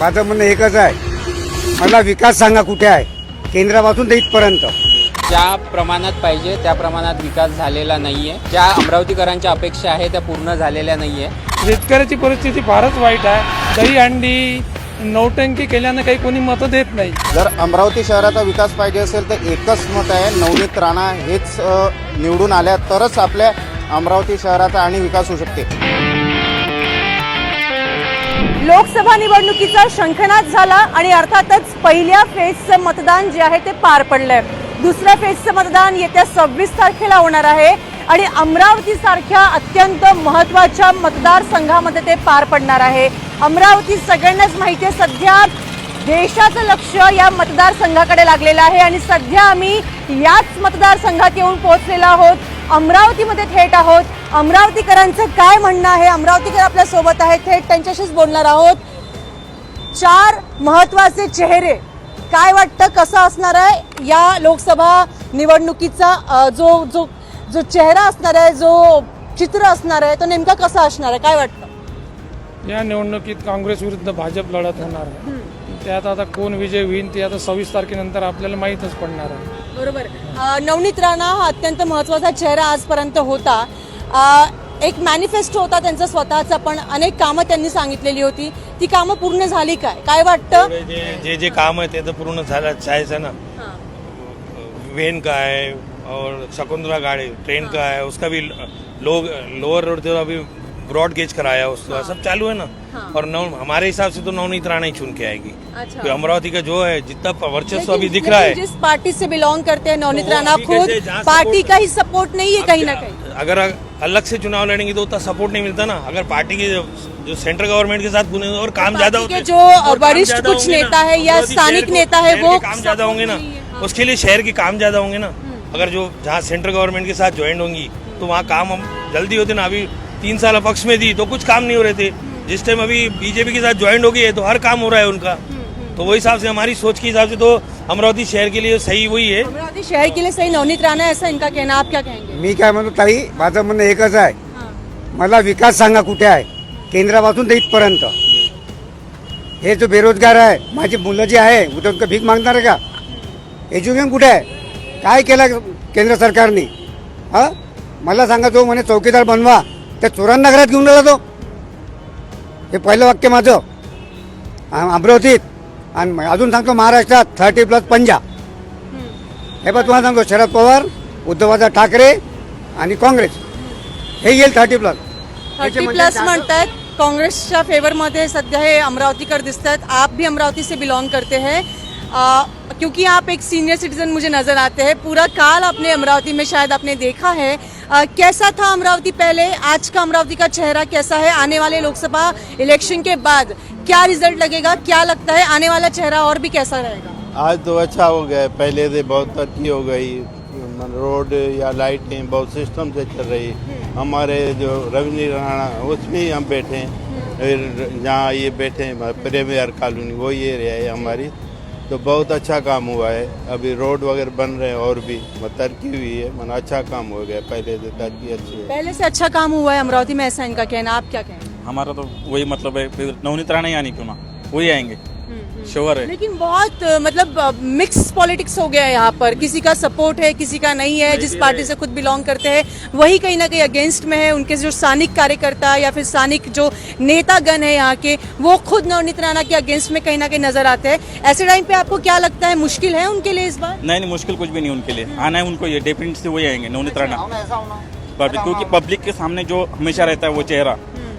माझं म्हणणं एकच आहे. मला विकास सांगा कुठे आहे? केंद्रापासून ते इथपर्यंत. ज्या प्रमाणात पाहिजे त्या प्रमाणात विकास झालेला नाहीये. ज्या अमरावतीकरांच्या अपेक्षा आहे त्या पूर्ण झालेल्या नाहीये. शेतकऱ्याची परिस्थिती फारच वाईट आहे. दही अंडी नौटंकी केल्यानं काही कोणी मतं देत नाही. जर अमरावती शहराचा विकास पाहिजे असेल तर एकच मत आहे नवनीत राणा हेच निवडून आल्या तरच आपल्या अमरावती शहराचा आणि विकास होऊ शकते. लोकसभा निवडणुकीचा शंखनाद झाला आणि अर्थातच पहिल्या फेजचं मतदान जे आहे ते पार पडलंय. दुसऱ्या फेजचं मतदान येत्या सव्वीस तारखेला होणार आहे आणि अमरावती सारख्या अत्यंत महत्त्वाच्या मतदारसंघामध्ये ते पार पडणार आहे. अमरावती सगळ्यांनाच माहिती आहे सध्या देशाचं लक्ष या मतदारसंघाकडे लागलेलं आहे आणि सध्या आम्ही याच मतदारसंघात येऊन पोहोचलेलो आहोत. अमरावतीमध्ये थेट आहोत. अमरावतीकरांचं काय म्हणणं आहे? अमरावतीकर आपल्यासोबत आहेत. थेट त्यांच्याशीच बोलणार आहोत. चार महत्त्वाचे चेहरे काय वाटतं? कसं असणार आहे? या लोकसभा निवडणुकीचा जो जो जो चेहरा असणार आहे जो चित्र असणार आहे तो नेमका कसा असणार आहे? काय वाटतं? या निवडणुकीत काँग्रेस विरुद्ध भाजप लढत होणार आहे. त्यात आता कोण विजय होईल ते आता सव्वीस तारखेनंतर आपल्याला माहीतच पडणार आहे. बरोबर. नवनीत राणा हा अत्यंत महत्त्वाचा चेहरा आजपर्यंत होता. एक मॅनिफेस्टो होता त्यांचा स्वतःचा पण अनेक कामं त्यांनी सांगितलेली होती. ती कामं पूर्ण झाली काय? काय वाटतं? जे जे जे काम आहे ते तर पूर्ण झालं चाहेचं ना. वेन का है और शकुंतला गाड़ी ट्रेन का है उसका भी लोग लोअर रोड से अभी ब्रॉड गेज कराया उसका सब चालू है ना. और नव हमारे हिसाब से तो नवनीत राणा ही चुन के आएगी। अच्छा। क्योंकि अमरावती का जो है जितना वर्चस्व अभी लेकिन- दिख रहा लेकिन है। जिस पार्टी से बिलोंग करते हैं नवनीत वो राणा खुद जहाँ पार्टी support- का ही। सपोर्ट नहीं है कहीं ना कहीं। अगर अलग से चुनाव लड़ेंगे तो उतना सपोर्ट नहीं मिलता ना। अगर पार्टी के जो- सेंट्रल गवर्नमेंट के साथ घुनेंगे और काम ज़्यादा होते। जो वरिष्ठ कुछ नेता है या स्थानिक नेता है वो काम ज़्यादा होंगे ना। उसके लिए शहर के काम ज़्यादा होंगे ना। अगर जो जहाँ सेंट्रल गवर्नमेंट के साथ ज्वाइन होंगी तो वहाँ काम हम जल्दी होते ना। अभी तीन साल पक्ष में थी तो कुछ काम नहीं हो रहे थे। जिस टाइम अभी बीजेपी के साथ ज्वाइन हो गई है तो हर काम हो रहा है उनका। तो वही हिसाब से हमारी सोच के हिसाब से तो अमरावती शहर के लिए सही वही है। अमरावती शहर के लिए सही नवनीत राणा ऐसा इनका कहना आप क्या कहेंगे? मी काय म्हणतो ताई माझं म्हणणं एकच आहे. मला विकास सांगा कुठे आहे? केंद्रापासून ते इथपर्यंत. हे जो बेरोजगार आहे माझी मुलं जी आहे उद्या उनका भीक मागणार आहे का? एज्युकेशन कुठे आहे? काय केलं केंद्र सरकारने? हा? मला सांगा जो म्हणे चौकीदार बनवा त्या चोरांना घरात घेऊन गेला तो. हे पहिलं वाक्य माझं. अमरावतीत आणि अजून सांगतो महाराष्ट्रात थर्टी प्लस पंजा. हे बघ तुम्हाला सांगतो शरद पवार उद्धवदा ठाकरे आणि काँग्रेस. हे येईल थर्टी प्लस थर्टी प्लस म्हणतायत कांग्रेसच्या फेवरमध्ये सध्या हे अमरावतीकर दिसत आहेत आप भी अमरावती से बिलोंग करते हैं. क्योंकि आप एक सीनियर सिटीजन मुझे नजर आते हैं. पूरा काल आपने अमरावती में शायद आपने देखा है. अ, कैसा था अमरावती पहले? आज का अमरावती का चेहरा कैसा है? आने वाले लोकसभा इलेक्शन के बाद क्या रिज़ल्ट लगेगा? क्या लगता है? आने वाला चेहरा और भी कैसा रहेगा? आज तो अच्छा हो गया पहले से बहुत तरक्की हो गई। रोड या लाइटें बहुत सिस्टम से चल रही। हमारे जो रवनी राणा उसमें हम बैठे हैं। फिर जहाँ ये बैठे हैं प्रेमियर कॉलोनी वो ये एरिया है हमारी। तो बहुत अच्छा काम हुआ है। अभी रोड वगैरह बन रहे हैं और भी। तरक्की हुई है। मन अच्छा काम हो गया पहले से तरक्की अच्छी है। पहले से अच्छा काम हुआ है अमरावती में ऐसा इनका कहना। आप क्या कहेंगे? हमारा तो वही मतलब है फिर नवनीत राणा ही आनी क्यों ना? वही आएँगे। श्योर है। लेकिन बहुत मतलब मिक्स पॉलिटिक्स हो गया है यहाँ पर। किसी का सपोर्ट है किसी का नहीं है जिस पार्टी से खुद बिलोंग करते हैं वही कहीं ना कहीं अगेंस्ट में है। उनके जो स्थानिक कार्यकर्ता या फिर स्थानिक जो नेतागण है यहाँ के वो खुद नवनीत राणा के अगेंस्ट में कहीं ना कहीं नज़र आते हैं। ऐसे टाइम पे आपको क्या लगता है मुश्किल है उनके लिए इस बार? नहीं नहीं मुश्किल कुछ भी नहीं उनके लिए। आना है उनको ये डेफिनेट से वही आएँगे नवनीत राणा। क्योंकि पब्लिक के सामने जो हमेशा रहता है वो चेहरा।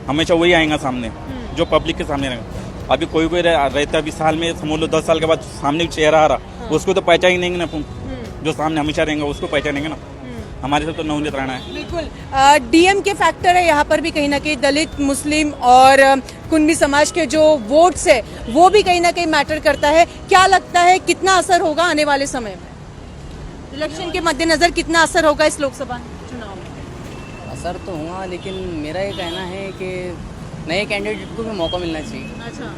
हमेशा वही आएगा सामने जो पब्लिक के सामने रहेगा। अभी कोई कोई रह- रहता है अभी साल में समझ लो दस साल के बाद सामने चेहरा आ रहा उसको तो पहचानेंगे ना अपन जो सामने हमेशा रहेंगे उसको पहचानेंगे ना। हमारे साथ तो नवनीत राणा है। बिल्कुल। डीएम के फैक्टर है यहाँ पर भी कहीं ना कहीं दलित मुस्लिम और कुंडी समाज के जो वोट्स है वो भी कहीं ना कहीं मैटर करता है। क्या लगता है कितना असर होगा आने वाले समय में? इलेक्शन के मद्देनजर कितना असर होगा इस लोकसभा में? असर तो हुआ लेकिन मेरा ये कहना है कि नए कैंडिडेट को भी मौका मिलना चाहिए। अच्छा।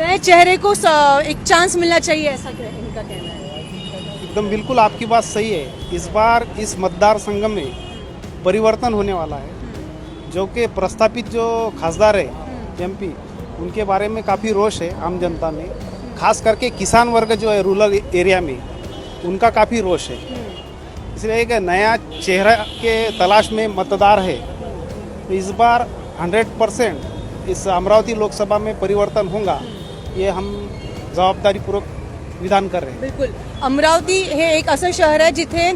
नए चेहरे को एक चांस मिलना चाहिए ऐसा कह- इनका कहना है। एकदम बिल्कुल आपकी बात सही है। इस बार इस मतदार संघ में परिवर्तन होने वाला है जो कि प्रस्तापित जो खासदार है एमपी उनके बारे में काफ़ी रोष है आम जनता में। खास करके किसान वर्ग जो है रूरल एरिया में उनका काफ़ी रोष है। इसलिए एक नया चेहरा के तलाश में मतदार है। इस बार 100 परसेंट इस अमरावती लोकसभा में परिवर्तन होगा। ये हम जबाबदारीपूर्वक विधान कर रहे हैं। बिलकुल. अमरावती हे एक असं शहर आहे जिथे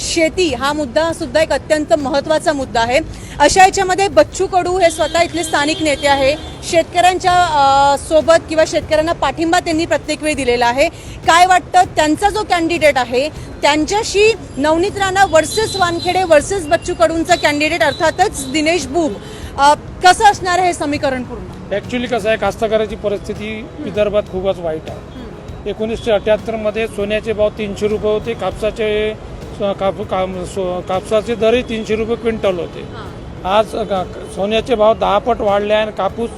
शेती हा मुद्दा सुद्धा एक अत्यंत महत्त्वाचा मुद्दा आहे. अशा याच्यामध्ये बच्चू कडू हे स्वतः इथले स्थानिक नेते आहे. शेतकऱ्यांच्या सोबत किंवा शेतकऱ्यांना पाठिंबा त्यांनी प्रत्येक वेळी दिलेला आहे. काय वाटतं त्यांचा जो कॅन्डिडेट आहे त्यांच्याशी नवनीत राणा वर्सेस वानखेडे वर्सेस बच्चू कडूंचा कॅन्डिडेट अर्थातच दिनेश बुब. कसं असणार आहे हे समीकरण पूर्ण? ॲक्च्युली कसं आहे कास्तकाराची परिस्थिती विदर्भात खूपच वाईट आहे. एकोणीसशे अठ्याहत्तरमध्ये सोन्याचे भाव तीनशे रुपये होते कापसाचे काप- कापसाचे दरही तीनशे रुपये क्विंटल होते. आज सोन्याचे भाव दहा पट वाढले आहे आणि कापूस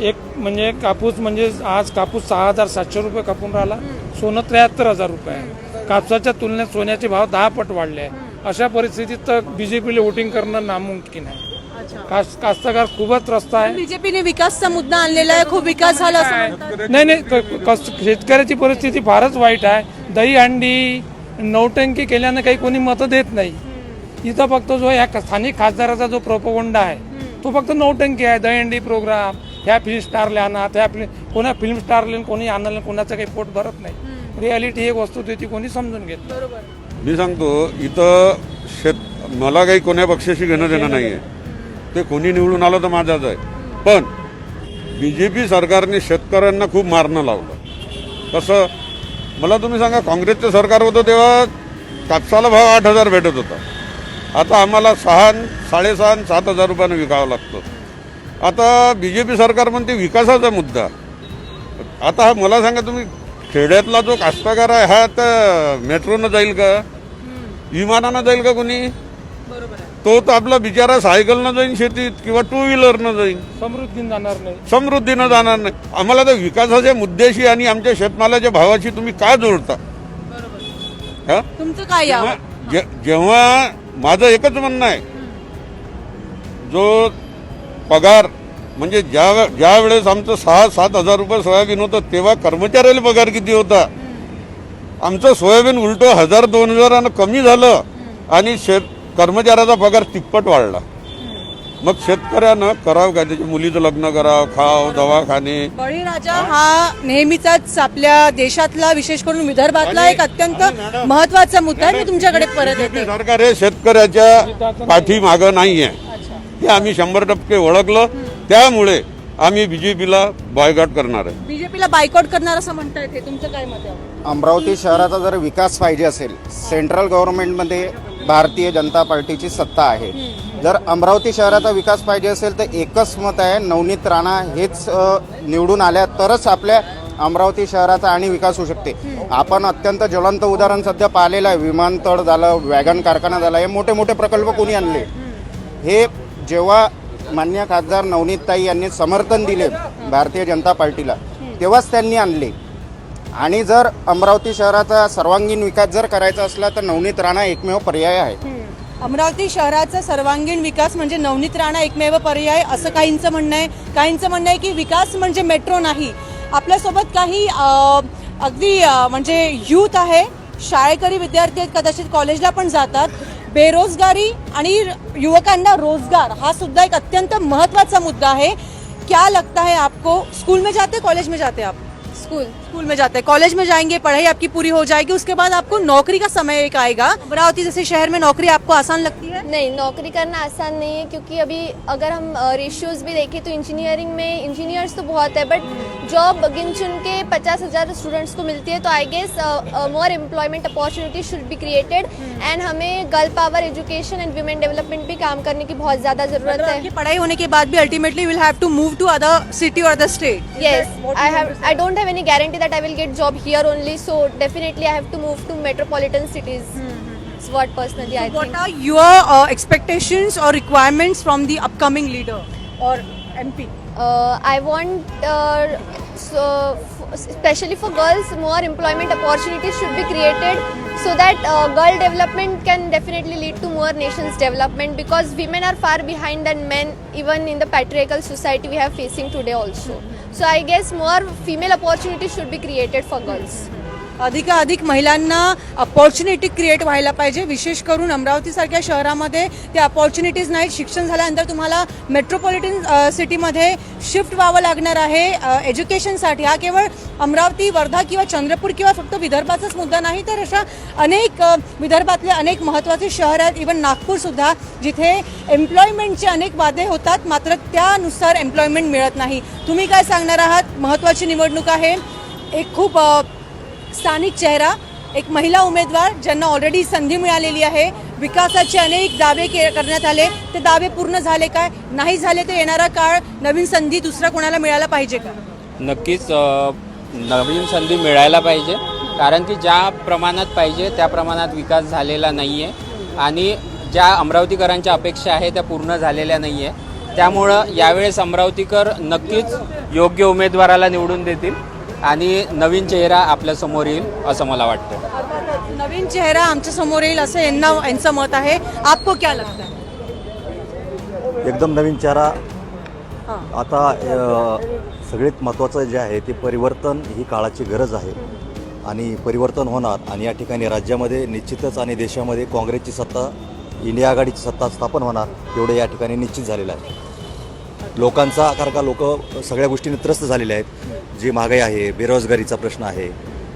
एक म्हणजे कापूस म्हणजे आज कापूस सहा हजार सातशे रुपये कापून राहिला. सोनं त्र्याहत्तर हजार रुपये. आहे कापसाच्या तुलनेत सोन्याचे भाव दहा पट वाढले. आहे अशा परिस्थितीत तर बीजेपीला वोटिंग करणं नामुमकिन आहे. कास कास्तकार खूपच त्रस्त आहे. बीजेपीने विकासचा मुद्दा आणलेला आहे खूप विकास झाला असं म्हणतात. नाही नाही क- कस- शेतकऱ्याची परिस्थिती फारच वाईट आहे. दही अंडी नौटंकी केल्यानं काही कोणी मतं देत नाही. इथं फक्त जो ह्या स्थानिक खासदाराचा जो प्रोपोगंडा आहे तो फक्त नौटंकी आहे. दही अंडी प्रोग्राम ह्या फिल्म स्टारला आणा त्या फिल्म कोणा फिल्म स्टारला कोणी आणलं कोणाचं काही पोट भरत नाही. रियालिटी ही एक वस्तू ती कोणी समजून घेत नाही. मी सांगतो इथं शेत मला काही कोण्या पक्षाशी घेणं देणं नाही. आहे ते कोणी निवडून आलं तर माझाच आहे. पण बी जे पी सरकारने शेतकऱ्यांना खूप मारणं लावलं. कसं मला तुम्ही सांगा काँग्रेसचं सरकार होतं तेव्हा कापसाला भाव आठ हजार भेटत होता. आता आम्हाला सहा साडेसहा सात हजार रुपयानं विकावं लागतं. आता बी जे पी सरकार म्हणते विकासाचा मुद्दा. आता हा मला सांगा तुम्ही खेड्यातला जो कास्तकार आहे हा आता मेट्रोनं जाईल का? विमानानं जाईल का कोणी? तो तर आपला बिचारा सायकलनं जाईन शेतीत किंवा टू व्हीलरनं जाईन. समृद्धीन जाणार नाही. समृद्धीनं जाणार नाही. आम्हाला तर विकासाच्या मुद्द्याशी आणि आमच्या शेतमालाच्या भावाशी तुम्ही का जोडता? हा? तुमचं काय यावं? जेव्हा जे- जेव्हा माझं एकच म्हणणं आहे जो पगार म्हणजे ज्या वे- ज्या वेळेस आमचं सहा सात हजार रुपये सोयाबीन होतं तेव्हा कर्मचाऱ्याला पगार किती होता? आमचं सोयाबीन उलटं हजार दोन हजारानं कमी झालं आणि शेत कर्मचाऱ्याचा पगार तिप्पट वाढला. मग शेतकऱ्यानं करावं काय त्याच्या मुलीचं लग्न करावं खाव दवाखाने. बळीराजा हा नेहमीचाच आपल्या देशातला विशेष करून विदर्भातला एक अत्यंत महत्त्वाचा मुद्दा आहे मी तुमच्याकडे परत येते. सरकार हे शेतकऱ्याच्या पाठीमागं नाही आहे हे आम्ही शंभर टक्के ओळखलं. त्यामुळे आम्ही बीजेपीला बॉयकॉट करणार आहे. बीजेपीला बायकॉट करणार असं म्हणता येते तुमचं काय मत आहे? अमरावती शहराचा जर विकास पाहिजे असेल सेंट्रल गव्हर्नमेंटमध्ये भारतीय जनता पार्टीची सत्ता आहे. जर अमरावती शहराचा विकास पाहिजे असेल तर एकच मत आहे नवनीत राणा हेच निवडून आल्या तरच आपल्या अमरावती शहराचा आणि विकास होऊ शकते. आपण अत्यंत ज्वलंत उदाहरण सध्या पाहिलेलं आहे. विमानतळ झालं वॅगन कारखाना झाला हे मोठे मोठे प्रकल्प कोणी आणले? हे जेव्हा मान्य खासदार नवनीतताई यांनी समर्थन दिले भारतीय जनता पार्टीला तेव्हाच त्यांनी आणले. आणि जर अमरावती शहराचा सर्वांगीण विकास जर करायचा असला तर नवनीत राणा एकमेव पर्याय आहे. अमरावती शहराचा सर्वांगीण विकास म्हणजे नवनीत राणा एकमेव पर्याय असं काहींचं म्हणणं आहे. काहींचं म्हणणं आहे की विकास म्हणजे मेट्रो नाही. आपल्यासोबत काही अगदी म्हणजे यूथ आहे. शाळेकरी विद्यार्थी आहेत कदाचित कॉलेजला पण जातात. बेरोजगारी आणि युवकांना रोजगार हा सुद्धा एक अत्यंत महत्त्वाचा मुद्दा आहे. क्या लगता है आपको? स्कूल में जाते कॉलेज में जाते आप? स्कूल? स्कूल में जाते हैं। कॉलेज में जाएंगे पढ़ाई आपकी पूरी हो जाएगी उसके बाद आपको नौकरी का समय एक आएगा। अमरावती जैसे शहर में नौकरी आपको आसान लगती है। नहीं नौकरी करना आसान नहीं है क्योंकि अभी अगर हम रेशियोज भी देखें तो इंजीनियरिंग में इंजीनियर्स तो बहुत है बट जॉब गिन चुन के पचास हज़ार स्टूडेंट्स को मिलती है तो I guess more employment opportunity should be created and हमें girl power education and women development भी काम करने की बहुत ज़्यादा ज़रूरत मतलब है पढ़ाई होने के बाद भी ultimately will have to move to other city और other state Yes, I have I don't have any guarantee that I will get job here only. So definitely, I have to move to metropolitan cities. It's what personally I What think. are your uh, expectations or requirements from the upcoming leader or MP? Uh, I want uh, so f- especially for girls more employment opportunities should be created so that uh, girl development can definitely lead to more nations development because women are far behind than men even in the patriarchal society we are facing today also so i guess more female opportunities should be created for girls अधिकाधिक महिलांना opportunity create व्हायला पाहिजे. विशेष करून अमरावतीसारख्या शहरामध्ये त्या opportunities नाहीत. शिक्षण झाल्यानंतर तुम्हाला मेट्रोपॉलिटन सिटीमध्ये शिफ्ट व्हावं लागणार आहे. एज्युकेशनसाठी हा केवळ अमरावती वर्धा किंवा चंद्रपूर किंवा फक्त विदर्भाचाच मुद्दा नाही तर अशा अनेक विदर्भातले अनेक महत्त्वाचे शहर आहेत. इवन नागपूरसुद्धा जिथे एम्प्लॉयमेंटचे अनेक वादे होतात मात्र त्यानुसार एम्प्लॉयमेंट मिळत नाही. तुम्ही काय सांगणार आहात? महत्त्वाची निवडणूक आहे. एक खूप स्थानिक चेहरा एक महिला उमेदवार ज्यांना ऑलरेडी संधी मिळालेली आहे विकासाचे अनेक दावे के करण्यात आले. ते दावे पूर्ण झाले काय? नाही झाले तर येणारा काळ नवीन संधी दुसरा कोणाला मिळायला पाहिजे का? नक्कीच नवीन संधी मिळायला पाहिजे. कारण की ज्या प्रमाणात पाहिजे त्या प्रमाणात विकास झालेला नाही आहे आणि ज्या अमरावतीकरांच्या अपेक्षा आहे त्या पूर्ण झालेल्या नाही आहे त्यामुळं यावेळेस अमरावतीकर नक्कीच योग्य उमेदवाराला निवडून देतील. आणि नवीन चेहरा आपल्यासमोर येईल असं मला वाटतं. नवीन चेहरा आमच्यासमोर येईल असं यांना यांचं मत आहे. आपको क्या लगता है? एकदम नवीन चेहरा. हां. आता अ, सगळ्यात महत्त्वाचं जे आहे ते परिवर्तन ही काळाची गरज आहे. आणि परिवर्तन होणार आणि या ठिकाणी राज्यामध्ये निश्चितच आणि देशामध्ये काँग्रेसची सत्ता इंडिया आघाडीची सत्ता स्थापन होणार एवढं या ठिकाणी निश्चित झालेलं आहे. लोकांचा कारण का लोक सगळ्या गोष्टींनी त्रस्त झालेले आहेत. जी महागाई आहे बेरोजगारीचा प्रश्न आहे.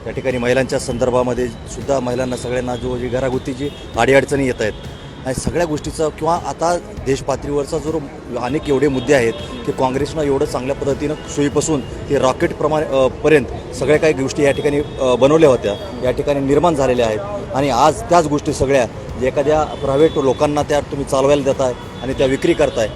त्या ठिकाणी महिलांच्या संदर्भामध्ये सुद्धा महिलांना सगळ्यांना जो जी घरागुती जी अडीअडचणी येत आहेत आणि सगळ्या गोष्टीचं किंवा आता देशपातळीवरचा जो अनेक एवढे मुद्दे आहेत की काँग्रेसनं एवढं चांगल्या पद्धतीनं सोयीपासून ते रॉकेट प्रमाणे पर्यंत सगळ्या काही गोष्टी या ठिकाणी बनवल्या होत्या या ठिकाणी निर्माण झालेल्या आहेत. आणि आज त्याच गोष्टी सगळ्या जे एखाद्या प्रायव्हेट लोकांना त्या तुम्ही चालवायला देताय आणि त्या विक्री करताय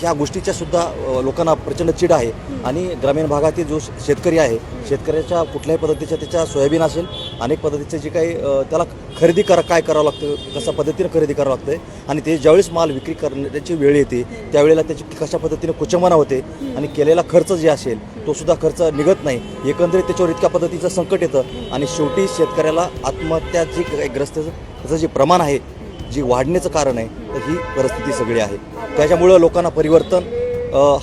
ह्या गोष्टीच्या सुद्धा लोकांना प्रचंड चिड आहे. आणि ग्रामीण भागातील जो शेतकरी आहे शेतकऱ्याच्या कुठल्याही पद्धतीच्या त्याच्या सोयाबीन असेल अनेक पद्धतीचे जे काही त्याला खरेदी करा काय करावं लागतं कशा पद्धतीनं खरेदी करावं लागतं आणि ते ज्यावेळेस माल विक्री करण्याची वेळ येते त्यावेळेला त्याची कशा पद्धतीनं कुचंबना होते आणि केलेला खर्च जे असेल तो सुद्धा खर्च निघत नाही. एकंदरीत त्याच्यावर इतक्या पद्धतीचं संकट येतं आणि शेवटी शेतकऱ्याला आत्महत्याची काही ग्रस्त त्याचं जे प्रमाण आहे जी वाढण्याचं कारण आहे तर ही परिस्थिती सगळी आहे. त्याच्यामुळं लोकांना परिवर्तन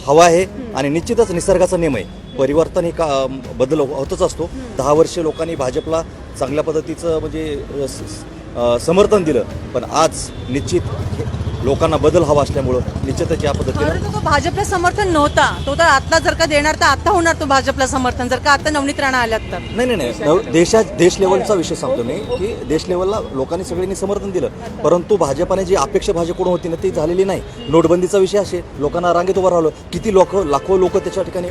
हवं आहे. आणि निश्चितच निसर्गाचा नियम आहे. परिवर्तन हे का बदल होतच असतो. दहा वर्षे लोकांनी भाजपला चांगल्या पद्धतीचं म्हणजे समर्थन दिलं. पण आज निश्चित हे लोकांना बदल हवा असल्यामुळं निश्चितच या पद्धतीनं तो भाजपला समर्थन नव्हता तो तर आता जर का देणार तर आता होणार तो भाजपला समर्थन. जर का आता नवनीत राणा आल्यात तर. नाही नाही नाही. नव- देशा देश लेवलचा विषय सांगतो मी की देश लेवलला लोकांनी सगळ्यांनी समर्थन दिलं. परंतु भाजपाने जी अपेक्षा भाजपकडून होती ना ती झालेली नाही. नोटबंदीचा विषय असेल लोकांना रांगेत उभं राहिलं. किती लोक लाखो लोक त्याच्या ठिकाणी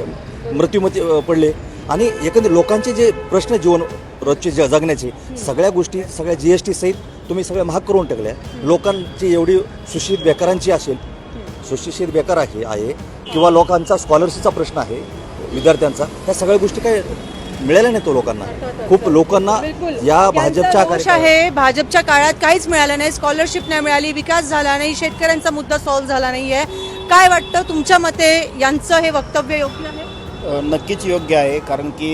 मृत्यूमती अ, पडले. आणि एकंदर लोकांचे जे प्रश्न जीवन रोजचे ज- जगण्याचे सगळ्या गोष्टी सगळ्या जी एस टी सहित तुम्ही सगळ्या महाग करून टाकल्या लोकांची एवढी सुशिक्षित बेकारांची असेल सुशिक्षित बेकार आहे आहे किंवा लोकांचा स्कॉलरशिपचा प्रश्न आहे विद्यार्थ्यांचा ह्या सगळ्या गोष्टी काय मिळाल्या नाही तो लोकांना. खूप लोकांना या भाजपच्या आहे भाजपच्या काळात काहीच मिळालं नाही स्कॉलरशिप नाही मिळाली विकास झाला नाही शेतकऱ्यांचा मुद्दा सॉल्व्ह झाला नाहीये. काय वाटतं तुमच्या मते यांचं हे वक्तव्य योग्य आहे? नक्कीच योग्य आहे कारण की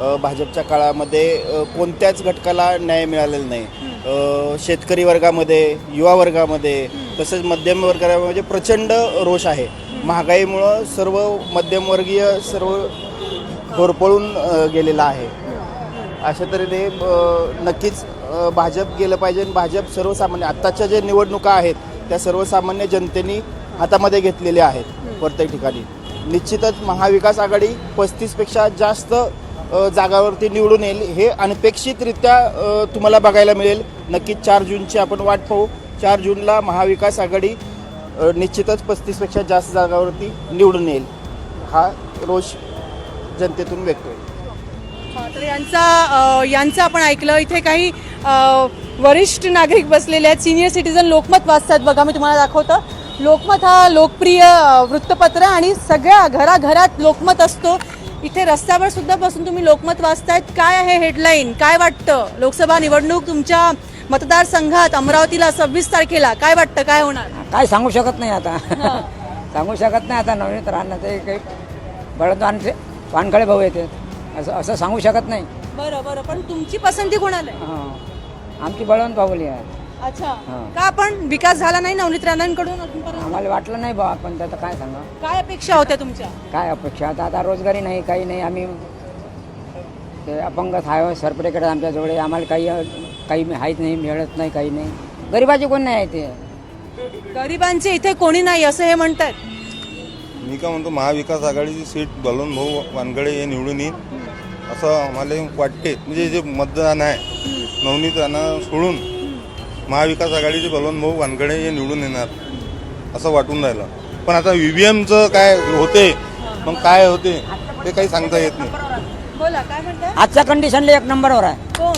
भाजपच्या काळामध्ये कोणत्याच घटकाला न्याय मिळालेला नाही. शेतकरी वर्गामध्ये युवा वर्गामध्ये तसेच मध्यम वर्गामध्ये म्हणजे प्रचंड रोष आहे. महागाईमुळं सर्व मध्यमवर्गीय सर्व होरपळून गेलेला आहे. अशा तऱ्हेने नक्कीच भाजप गेलं पाहिजे आणि भाजप सर्वसामान्य आत्ताच्या ज्या निवडणुका आहेत त्या सर्वसामान्य जनतेने हातामध्ये घेतलेल्या आहेत प्रत्येक ठिकाणी. निश्चितच महाविकास आघाडी पस्तीसपेक्षा जास्त जागावरती निवडून येईल हे अनपेक्षितरित्या तुम्हाला बघायला मिळेल. नक्कीच चार जूनची आपण वाट पाहू. चार जूनला महाविकास आघाडी निश्चितच पस्तीसपेक्षा जास्त जागावरती निवडून येईल. हा रोष जनतेतून व्यक्त होईल. तर यांचा यांचं आपण ऐकलं. इथे काही वरिष्ठ नागरिक बसलेले आहेत. सिनियर सिटीजन लोकमत वाचतात. बघा मी तुम्हाला दाखवतं. लोकमत हा लोकप्रिय वृत्तपत्र आणि सगळ्या घराघरात लोकमत असतो. इथे रस्त्यावर सुद्धा बसून तुम्ही लोकमत वाचतायत. काय आहे हेडलाईन काय वाटतं? लोकसभा निवडणूक तुमच्या मतदारसंघात अमरावतीला सव्वीस तारखेला काय वाटतं? काय होणार? काय सांगू शकत नाही आता. सांगू शकत नाही आता नवनीत राहणार ते काही परंतु आमचे वानखळे भाऊ येते. असं असं सांगू शकत नाही. बरं बरं. पण तुमची पसंती कोणाला आहे? हां. आमची बळवंत भाऊली आहे. अच्छा. हां. का पण विकास झाला नाही नवनीत राणांकडून अजूनपर्यंत आम्हाला वाटलं नाही बा पण त्याचं काय सांगा? काय अपेक्षा होत्या तुमच्या? काय अपेक्षा? आता आता रोजगारी नाही काही नाही. आम्ही ते अपंग आहे सरपटेकडे आमच्याजवळ आहे. आम्हाला काही काही माहीत नाही मिळत नाही काही नाही. गरिबाचे कोण नाही आहे ते? गरिबांचे इथे कोणी नाही असं हे म्हणतात. मी काय म्हणतो महाविकास आघाडीची सीट बलवंत भाऊ वानगडे हे निवडून येईल असं आम्हाला वाटते. म्हणजे जे मतदान आहे नवनीत राणा सोडून महाविकास आघाडीचे बलवंत भाऊ वानगडे हे निवडून येणार असं वाटून राहिलं. पण आता व्हीव्हीएमचं काय होते मग काय होते ते काही सांगता येत नाही. बोला काय आजच्या कंडिशनला एक नंबरवर आहे. कोण?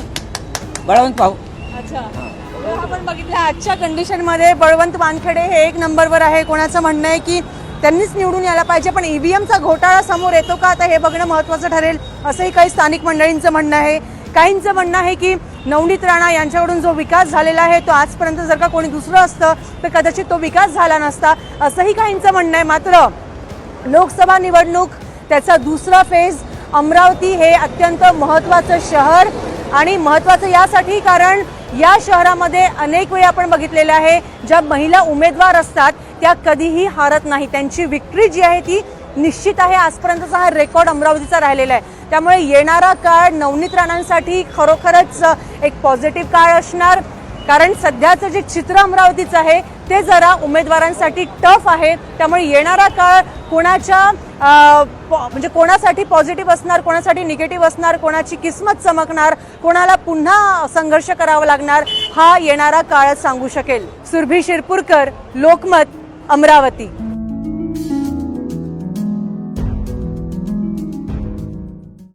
बळवंत भाऊ. अच्छा. हो, आपण बघितलं आजच्या कंडिशनमध्ये बळवंत वानखेडे हे एक नंबरवर आहे. कोणाचं म्हणणं आहे की त्यांनीच निवडून यायला पाहिजे पण ईव्हीएमचा घोटाळा समोर येतो का? आता हे बघणं महत्त्वाचं ठरेल असंही काही स्थानिक मंडळींचं म्हणणं आहे. काहींचं म्हणणं आहे की नवनीत राणा यांच्याकडून जो विकास झालेला आहे तो आजपर्यंत जर का कोणी दुसरं असतं तर कदाचित तो विकास झाला नसता असंही काहींचं म्हणणं आहे. मात्र लोकसभा निवडणूक त्याचा दुसरा फेज अमरावती हे अत्यंत महत्त्वाचं शहर आणि महत्त्वाचं यासाठी कारण या शहरामध्ये अनेक वेळी आपण बघितलेलं आहे ज्या महिला उमेदवार असतात त्या कधीही हारत नाही. त्यांची विक्री जी आहे ती निश्चित आहे. आजपर्यंतचा हा रेकॉर्ड अमरावतीचा राहिलेला आहे. त्यामुळे येणारा काळ नवनीत राणांसाठी खरोखरच एक पॉझिटिव्ह काळ असणार. कारण सध्याचं जे चित्र अमरावतीचं आहे ते जरा उमेदवारांसाठी टफ आहे. त्यामुळे येणारा काळ कोणाच्या पॉ- म्हणजे कोणासाठी पॉझिटिव्ह असणार कोणासाठी निगेटिव्ह असणार कोणाची किस्मत चमकणार कोणाला पुन्हा संघर्ष करावा लागणार हा येणारा काळच सांगू शकेल. सुरभी शिरपूरकर लोकमत अमरावती.